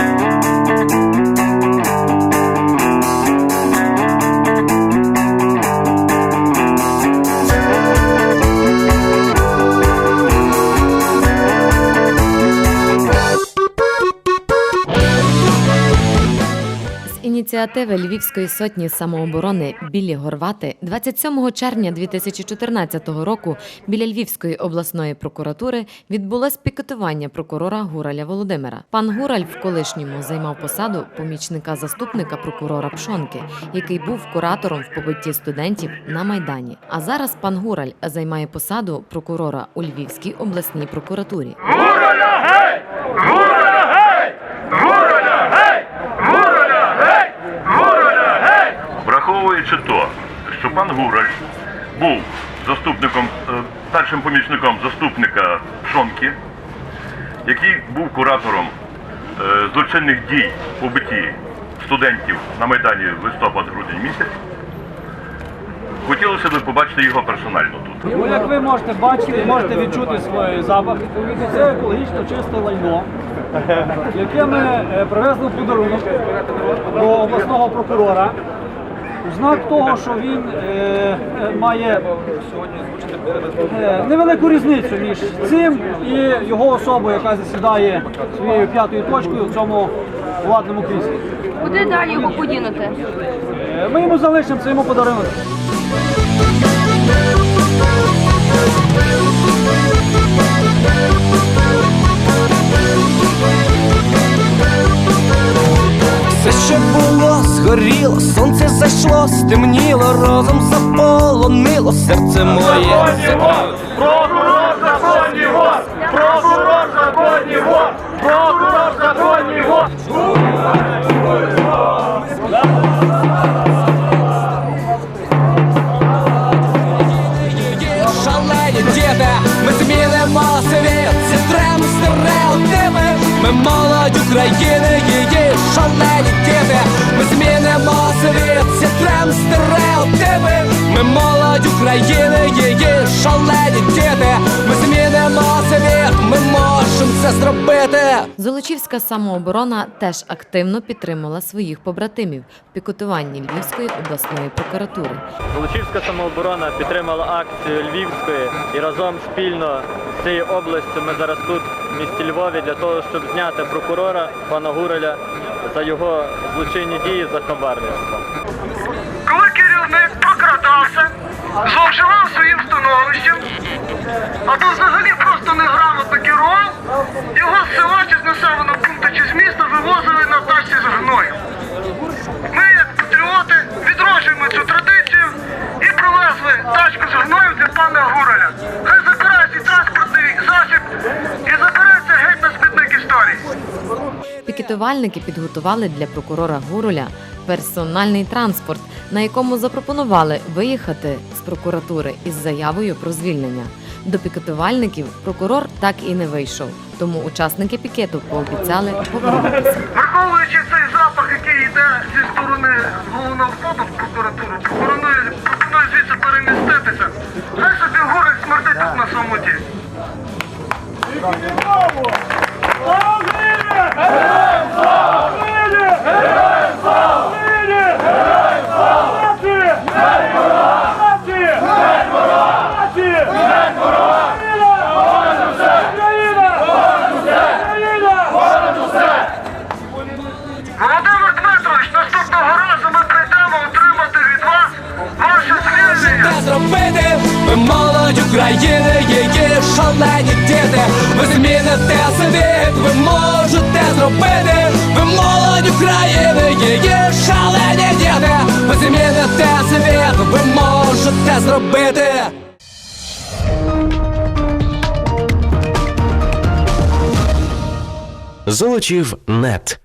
З ініціативи Львівської сотні самооборони Білі Горвати 27 червня 2014 року біля Львівської обласної прокуратури відбулось пікетування прокурора Гураля Володимира. Пан Гураль в колишньому займав посаду помічника заступника прокурора Пшонки, який був куратором в побитті студентів на майдані. А зараз пан Гураль займає посаду прокурора у Львівській обласній прокуратурі. Враховуючи то, що пан Гураль був заступником, е, першим помічником заступника Пшонки, який був куратором е, злочинних дій у биті студентів на Майдані листопад-грудень місяць, хотілося б побачити його персонально тут. Ну, як ви можете бачити, можете відчути свій запах. Це екологічно чисте лайно, яке ми е, привезли в подарунок до обласного прокурора. У знак того, що він е, е, має е, невелику різницю між цим і його особою, яка засідає своєю п'ятою точкою в цьому владному кріслі. Куди далі його подінути? Е, Ми йому залишимо це йому подарунок. Все, що було, згоріло, сонце зайшло, стемніло, розум заполонило, серце моє. Прокурор України, її шалені діти, ми змінимо світ, ми можемо це зробити. Золочівська самооборона теж активно підтримала своїх побратимів в пікетуванні Львівської обласної прокуратури. Волочівська самооборона підтримала акцію Львівської і разом спільно з цією областю ми зараз тут в місті Львові для того, щоб зняти прокурора пана Гуреля за його злочинні дії за хабарництво. А то взагалі просто неграмотно керував, його з села чи з населеного пункту чи з міста вивозили на тачці з гною. Ми, як патріоти, відроджуємо цю традицію і привезли тачку з гною для пана Гуреля. Хай забирає цей транспортний засіб і забереться геть на смітник історії. Пікетувальники підготували для прокурора Гуруля персональний транспорт, на якому запропонували виїхати з прокуратури із заявою про звільнення. До пікетувальників прокурор так і не вийшов, тому учасники пікету пообіцяли повернутися. Враховуючи цей запах, який йде зі сторони головного входу в прокуратуру, пропоную, пропоную звідси переміститися. Хай собі гори смердить тут на самоті. Зробити, ми молодь України, її шалені діти. Ви зміните світ, ви можете зробити. Ви молодь України, її шалені діти. Ви зміните світ, ви можете зробити. Золочів нет.